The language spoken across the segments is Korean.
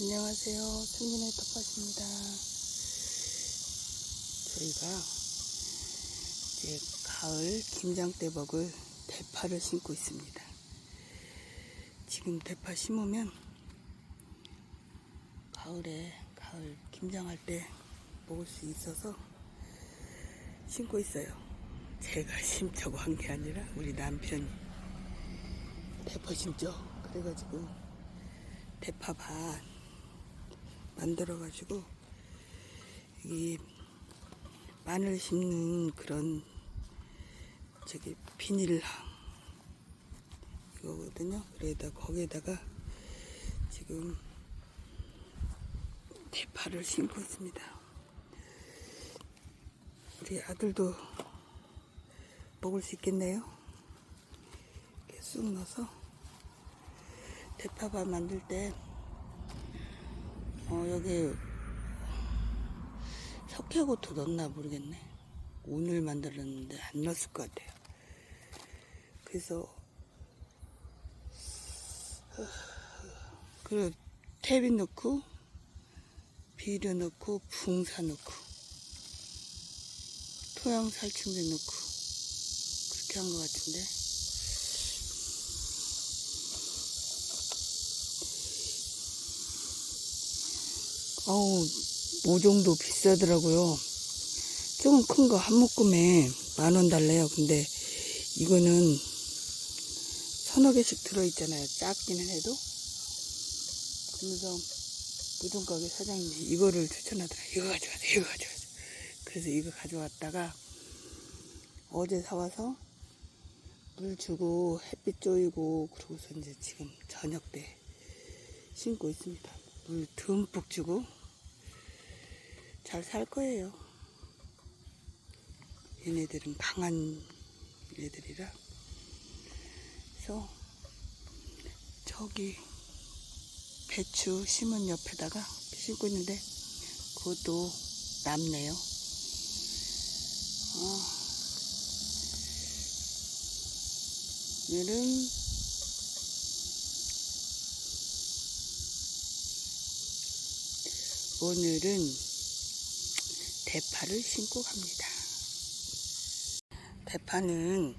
안녕하세요. 승진의 텃밭입니다. 저희가 이제 가을 김장대복을 대파를 심고 있습니다. 지금 대파 심으면 가을에 가을 김장할 때 먹을 수 있어서 심고 있어요. 제가 심자고 한 게 아니라 우리 남편이 대파 심죠. 그래가지고 대파 반 만들어가지고 여기 마늘 심는 그런 저기 비닐 이거거든요. 그래다 거기에다가 지금 대파를 심고 있습니다. 우리 아들도 먹을 수 있겠네요. 이렇게 쑥 넣어서 대파밥 만들 때 어, 여기 석회고토 넣었나 모르겠네. 오늘 만들었는데 안 넣었을 것 같아요. 그래서 그리고 태비 넣고 비료 넣고 붕사 넣고 토양 살충제 넣고 그렇게 한 것 같은데 어우 모종도 비싸더라고요. 조금 큰 거 한 묶음에 만 원 달래요. 근데 이거는 서너 개씩 들어있잖아요. 작기는 해도. 그러면서 무등가게 사장님이 이거를 추천하더라 이거 가져가자 이거 가져가자 그래서 이거 가져왔다가 어제 사와서 물 주고 햇빛 쪼이고 그러고서 이제 지금 저녁 때 심고 있습니다. 물 듬뿍 주고 잘 살 거예요. 얘네들은 강한 애들이라. 그래서 저기 배추 심은 옆에다가 심고 있는데 그것도 남네요. 어, 얘는 오늘은 대파를 심고 갑니다. 대파는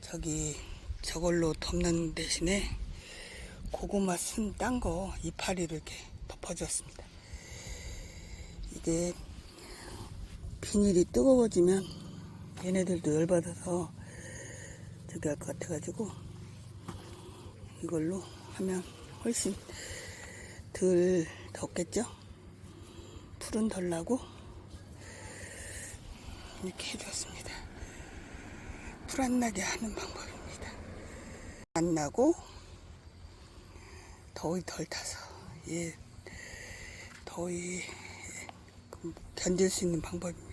저기 저걸로 덮는 대신에 고구마 순딴거 이파리를 이렇게 덮어줬습니다. 이게 비닐이 뜨거워지면 얘네들도 열받아서 저기 할 것 같아가지고 이걸로 하면 훨씬 덜 덥겠죠? 풀은 덜 나고 이렇게 해줬습니다. 풀안 나게 하는 방법입니다. 안 나고 더위 덜 타서 예 더위 견딜 수 있는 방법입니다.